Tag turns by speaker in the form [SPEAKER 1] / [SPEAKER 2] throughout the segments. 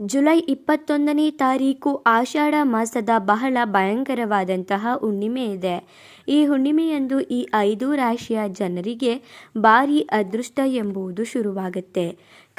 [SPEAKER 1] July ಇಪ್ಪತ್ತೊಂದನೇ ತಾರೀಕು ಆಷಾಢ ಮಾಸದ ಬಹಳ ಭಯಂಕರವಾದಂತಹ ಹುಣ್ಣಿಮೆ ಇದೆ. ಈ ಹುಣ್ಣಿಮೆಯಂದು ಈ ಐದು ರಾಶಿಯ ಜನರಿಗೆ ಭಾರಿ ಅದೃಷ್ಟ ಎಂಬುದು ಶುರುವಾಗುತ್ತೆ.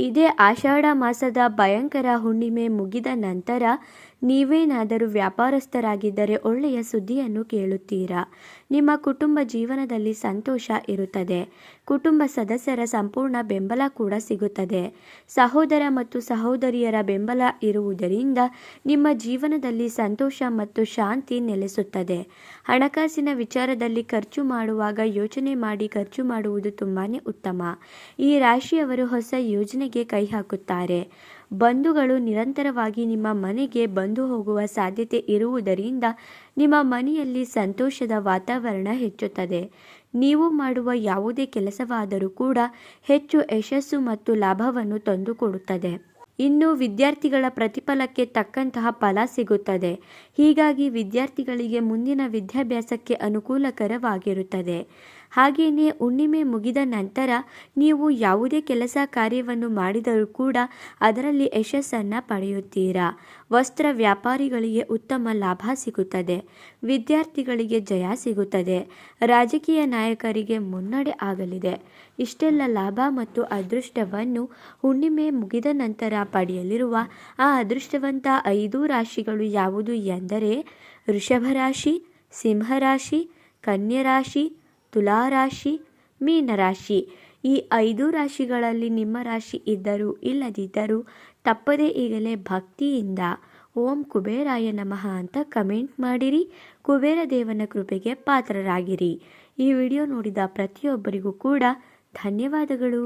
[SPEAKER 1] ಇದೇ ಆಷಾಢ ಮಾಸದ ಭಯಂಕರ ಹುಣ್ಣಿಮೆ ಮುಗಿದ ನಂತರ ನೀವೇನಾದರೂ ವ್ಯಾಪಾರಸ್ಥರಾಗಿದ್ದರೆ ಒಳ್ಳೆಯ ಸುದ್ದಿಯನ್ನು ಕೇಳುತ್ತೀರಾ? ನಿಮ್ಮ ಕುಟುಂಬ ಜೀವನದಲ್ಲಿ ಸಂತೋಷ ಇರುತ್ತದೆ. ಕುಟುಂಬ ಸದಸ್ಯರ ಸಂಪೂರ್ಣ ಬೆಂಬಲ ಕೂಡ ಸಿಗುತ್ತದೆ. ಸಹೋದರ ಮತ್ತು ಸಹೋದರಿಯರ ಬೆಂಬಲ ಇರುವುದರಿಂದ ನಿಮ್ಮ ಜೀವನದಲ್ಲಿ ಸಂತೋಷ ಮತ್ತು ಶಾಂತಿ ನೆಲೆಸುತ್ತದೆ. ಹಣಕಾಸಿನ ವಿಚಾರದಲ್ಲಿ ಖರ್ಚು ಮಾಡುವಾಗ ಯೋಚನೆ ಮಾಡಿ ಖರ್ಚು ಮಾಡುವುದು ತುಂಬಾ ಉತ್ತಮ. ಈ ರಾಶಿಯವರು ಹೊಸ ಯೋಜನೆಗೆ ಕೈ ಹಾಕುತ್ತಾರೆ. ಬಂಧುಗಳು ನಿರಂತರವಾಗಿ ನಿಮ್ಮ ಮನೆಗೆ ಬಂದು ಹೋಗುವ ಸಾಧ್ಯತೆ ಇರುವುದರಿಂದ ನಿಮ್ಮ ಮನೆಯಲ್ಲಿ ಸಂತೋಷದ ವಾತಾವರಣ ಹೆಚ್ಚುತ್ತದೆ. ನೀವು ಮಾಡುವ ಯಾವುದೇ ಕೆಲಸವಾದರೂ ಕೂಡ ಹೆಚ್ಚು ಯಶಸ್ಸು ಮತ್ತು ಲಾಭವನ್ನು ತಂದುಕೊಡುತ್ತದೆ. ಇನ್ನು ವಿದ್ಯಾರ್ಥಿಗಳ ಪ್ರತಿಫಲಕ್ಕೆ ತಕ್ಕಂತಹ ಫಲ ಸಿಗುತ್ತದೆ. ಹೀಗಾಗಿ ವಿದ್ಯಾರ್ಥಿಗಳಿಗೆ ಮುಂದಿನ ವಿದ್ಯಾಭ್ಯಾಸಕ್ಕೆ ಅನುಕೂಲಕರವಾಗಿರುತ್ತದೆ. ಹಾಗೆಯೇ ಹುಣ್ಣಿಮೆ ಮುಗಿದ ನಂತರ ನೀವು ಯಾವುದೇ ಕೆಲಸ ಕಾರ್ಯವನ್ನು ಮಾಡಿದರೂ ಕೂಡ ಅದರಲ್ಲಿ ಯಶಸ್ಸನ್ನು ಪಡೆಯುತ್ತೀರಾ? ವಸ್ತ್ರ ವ್ಯಾಪಾರಿಗಳಿಗೆ ಉತ್ತಮ ಲಾಭ ಸಿಗುತ್ತದೆ. ವಿದ್ಯಾರ್ಥಿಗಳಿಗೆ ಜಯ ಸಿಗುತ್ತದೆ. ರಾಜಕೀಯ ನಾಯಕರಿಗೆ ಮುನ್ನಡೆ ಆಗಲಿದೆ. ಇಷ್ಟೆಲ್ಲ ಲಾಭ ಮತ್ತು ಅದೃಷ್ಟವನ್ನು ಹುಣ್ಣಿಮೆ ಮುಗಿದ ನಂತರ ಪಡೆಯಲಿರುವ ಆ ಅದೃಷ್ಟವಂತ ಐದು ರಾಶಿಗಳು ಯಾವುದು ಎಂದರೆ ವೃಷಭ ರಾಶಿ ಸಿಂಹರಾಶಿ ಕನ್ಯರಾಶಿ ತುಲಾರಾಶಿ ಮೀನರಾಶಿ ಈ ಐದು ರಾಶಿಗಳಲ್ಲಿ ನಿಮ್ಮ ರಾಶಿ ಇದ್ದರೂ ಇಲ್ಲದಿದ್ದರೂ ತಪ್ಪದೇ ಈಗಲೇ ಭಕ್ತಿಯಿಂದ ಓಂ ಕುಬೇರಾಯ ನಮಃ ಅಂತ ಕಮೆಂಟ್ ಮಾಡಿರಿ. ಕುಬೇರ ದೇವನ ಕೃಪೆಗೆ ಪಾತ್ರರಾಗಿರಿ. ಈ ವಿಡಿಯೋ ನೋಡಿದ ಪ್ರತಿಯೊಬ್ಬರಿಗೂ ಕೂಡ ಧನ್ಯವಾದಗಳು.